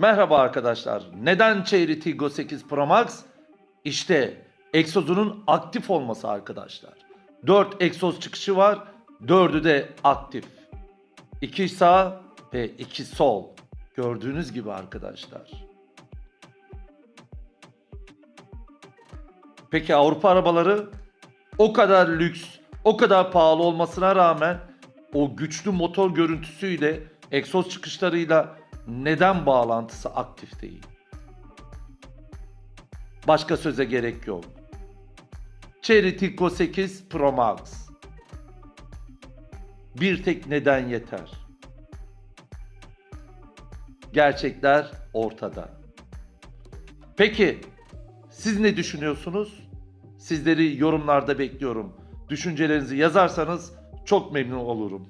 Merhaba arkadaşlar. Neden Cherry Tiggo 8 Pro Max? İşte egzozunun aktif olması arkadaşlar. 4 egzoz çıkışı var. 4'ü de aktif. 2 sağ ve 2 sol. Gördüğünüz gibi arkadaşlar. Peki Avrupa arabaları o kadar lüks, o kadar pahalı olmasına rağmen o güçlü motor görüntüsüyle, egzoz çıkışlarıyla neden bağlantısı aktif değil? Başka söze gerek yok. Cherry Tiggo 8 Pro Max. Bir tek neden yeter. Gerçekler ortada. Peki siz ne düşünüyorsunuz? Sizleri yorumlarda bekliyorum. Düşüncelerinizi yazarsanız çok memnun olurum.